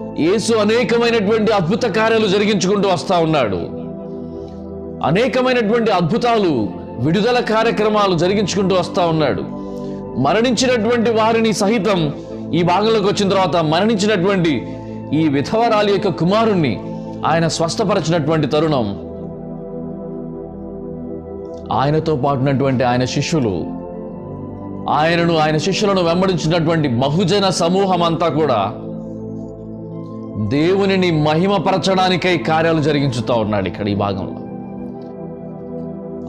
యేసు అనేకమైనటువంటి అద్భుత కార్యాలు జరిగించుకుంటూ వస్తా ఉన్నాడు. అనేకమైనటువంటి అద్భుతాలు విడుదల కార్యక్రమాలు జరిగించుకుంటూ వస్తా ఉన్నాడు. మరణించినటువంటి వారిని సహితం ఈ భాగంలోకి వచ్చిన తర్వాత మరణించినటువంటి ఈ విధవరాలి యొక్క కుమారుణ్ణి ఆయన స్వస్థపరచినటువంటి తరుణం. ఆయనతో పాటునటువంటి ఆయన శిష్యులు ఆయనను ఆయన శిష్యులను వెంబడించినటువంటి బహుజన సమూహం అంతా కూడా దేవునిని మహిమపరచడానికై కార్యాలు జరిగించుతా ఉన్నాడు ఇక్కడ ఈ భాగంలో.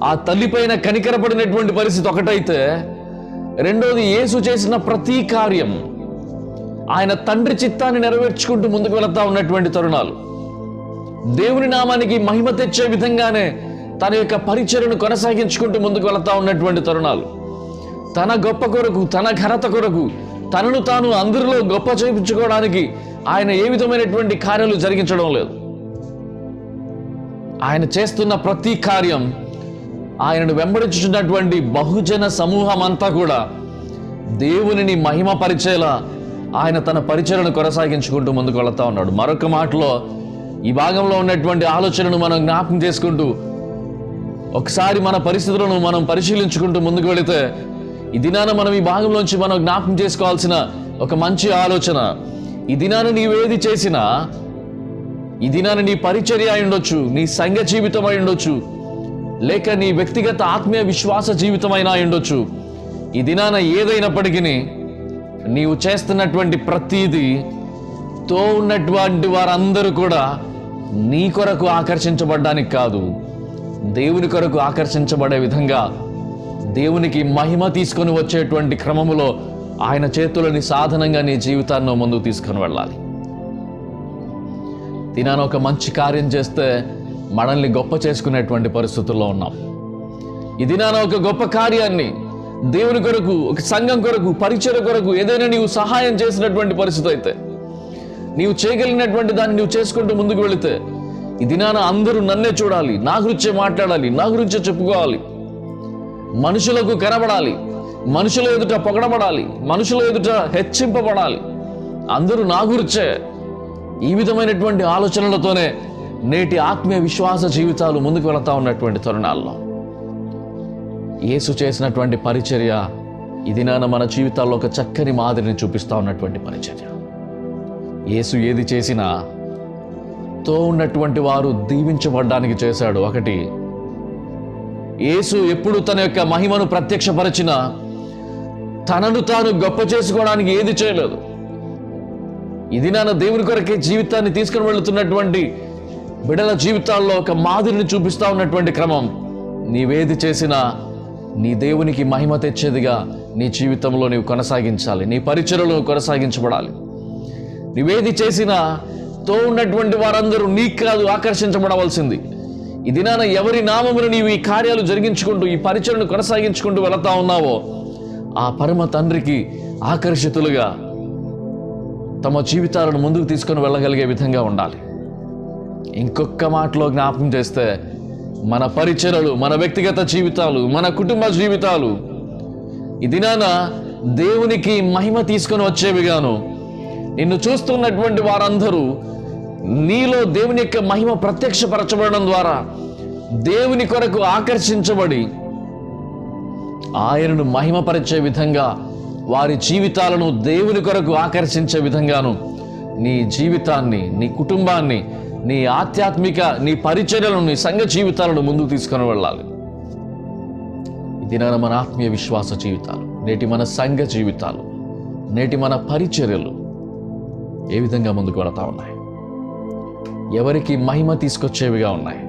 ఆ తల్లిపైన కనికరపడినటువంటి పరిస్థితి ఒకటైతే రెండోది యేసు చేసిన ప్రతి కార్యం ఆయన తండ్రి చిత్తాన్ని నెరవేర్చుకుంటూ ముందుకు వెళతా ఉన్నటువంటి తరుణాలు. దేవుని నామానికి మహిమ తెచ్చే విధంగానే తన యొక్క పరిచయను కొనసాగించుకుంటూ ముందుకు వెళతా ఉన్నటువంటి తరుణాలు. తన గొప్ప కొరకు తన ఘనత కొరకు తనను తాను అందరిలో గొప్ప చేయించుకోవడానికి ఆయన ఏ విధమైనటువంటి కార్యాలు జరిగించడం లేదు. ఆయన చేస్తున్న ప్రతి కార్యం ఆయనను వెంబడించుచున్నటువంటి బహుజన సమూహం అంతా కూడా దేవునిని మహిమపరిచేలా ఆయన తన పరిచయను కొనసాగించుకుంటూ ముందుకు వెళతా ఉన్నాడు. మరొక మాటలో ఈ భాగంలో ఉన్నటువంటి ఆలోచనను మనం జ్ఞాపకం చేసుకుంటూ ఒకసారి మన పరిస్థితులను మనం పరిశీలించుకుంటూ ముందుకు వెళితే ఈ దినాన మనం ఈ భాగంలోంచి మనం జ్ఞాపకం చేసుకోవాల్సిన ఒక మంచి ఆలోచన ఈ దినాన నీవేది చేసినా ఈ దినాన నీ పరిచర్య అయి ఉండొచ్చు నీ సంఘ జీవితం అయి ఉండొచ్చు లేక నీ వ్యక్తిగత ఆత్మీయ విశ్వాస జీవితమైనా అయి ఉండొచ్చు. ఈ దినాన ఏదైనప్పటికీ నీవు చేస్తున్నటువంటి ప్రతీది తో ఉన్నటువంటి వారందరూ కూడా నీ కొరకు ఆకర్షించబడ్డానికి కాదు దేవుని కొరకు ఆకర్షించబడే విధంగా దేవునికి మహిమ తీసుకొని వచ్చేటువంటి క్రమములో ఆయన చేతులని సాధనంగా నీ జీవితాన్ని ముందుకు తీసుకొని వెళ్ళాలి. దినాన ఒక మంచి కార్యం చేస్తే మనల్ని గొప్ప చేసుకునేటువంటి పరిస్థితుల్లో ఉన్నాం. ఈ దినాన ఒక గొప్ప కార్యాన్ని దేవుని కొరకు ఒక సంఘం కొరకు పరిచయ కొరకు ఏదైనా నీవు సహాయం చేసినటువంటి పరిస్థితి అయితే నీవు చేయగలిగినటువంటి దాన్ని నువ్వు చేసుకుంటూ ముందుకు వెళితే ఈ దినాన అందరూ నన్నే చూడాలి నా గురించే మాట్లాడాలి నా గురించే చెప్పుకోవాలి మనుషులకు కనబడాలి మనుషుల ఎదుట పొగడబడాలి మనుషుల ఎదుట హెచ్చింపబడాలి. అందరూ నా గురిచే ఈ విధమైనటువంటి ఆలోచనలతోనే నేటి ఆత్మీయ విశ్వాస జీవితాలు ముందుకు వెళతా ఉన్నటువంటి తరుణాల్లో. యేసు చేసినటువంటి పరిచర్య ఇది దినాన మన జీవితాల్లో ఒక చక్కని మాదిరిని చూపిస్తా ఉన్నటువంటి పరిచర్య. యేసు ఏది చేసినా తో ఉన్నటువంటి వారు దీవించబడ్డానికి చేశాడు. ఒకటి యేసు ఎప్పుడు తన యొక్క మహిమను ప్రత్యక్షపరిచిన తనను తాను గొప్ప చేసుకోవడానికి ఏది చేయలేదు. ఇది నాన్న దేవుని కొరకే జీవితాన్ని తీసుకుని వెళుతున్నటువంటి బిడల జీవితాల్లో ఒక మాదిరిని చూపిస్తా ఉన్నటువంటి క్రమం. నీవేది చేసినా నీ దేవునికి మహిమ తెచ్చేదిగా నీ జీవితంలో నీవు కొనసాగించాలి. నీ పరిచయలో కొనసాగించబడాలి. నువ్వేది చేసినా తో ఉన్నటువంటి వారందరూ నీకు కాదు ఆకర్షించబడవలసింది. ఇది నాన్న ఎవరి నామమును నీవు ఈ కార్యాలు జరిగించుకుంటూ ఈ పరిచయను కొనసాగించుకుంటూ వెళతా ఉన్నావో ఆ పరమ తండ్రికి ఆకర్షితులుగా తమ జీవితాలను ముందుకు తీసుకొని వెళ్ళగలిగే విధంగా ఉండాలి. ఇంకొక మాటలో జ్ఞాపకం చేస్తే మన పరిచయలు మన వ్యక్తిగత జీవితాలు మన కుటుంబ జీవితాలు ఈ దినాన దేవునికి మహిమ తీసుకొని వచ్చేవిగాను. నిన్ను చూస్తున్నటువంటి వారందరూ నీలో దేవుని యొక్క మహిమ ప్రత్యక్షపరచబడడం ద్వారా దేవుని కొరకు ఆకర్షించబడి ఆయనను మహిమపరిచే విధంగా వారి జీవితాలను దేవుని కొరకు ఆకర్షించే విధంగాను నీ జీవితాన్ని నీ కుటుంబాన్ని నీ ఆధ్యాత్మిక నీ పరిచర్యలను నీ సంఘ జీవితాలను ముందుకు తీసుకొని వెళ్ళాలి. ఇది మన ఆత్మీయ విశ్వాస జీవితాలు నేటి మన సంఘ జీవితాలు నేటి మన పరిచర్యలు ఏ విధంగా ముందుకు వెళతా ఉన్నాయి? ఎవరికి మహిమ తీసుకొచ్చేవిగా ఉన్నాయి?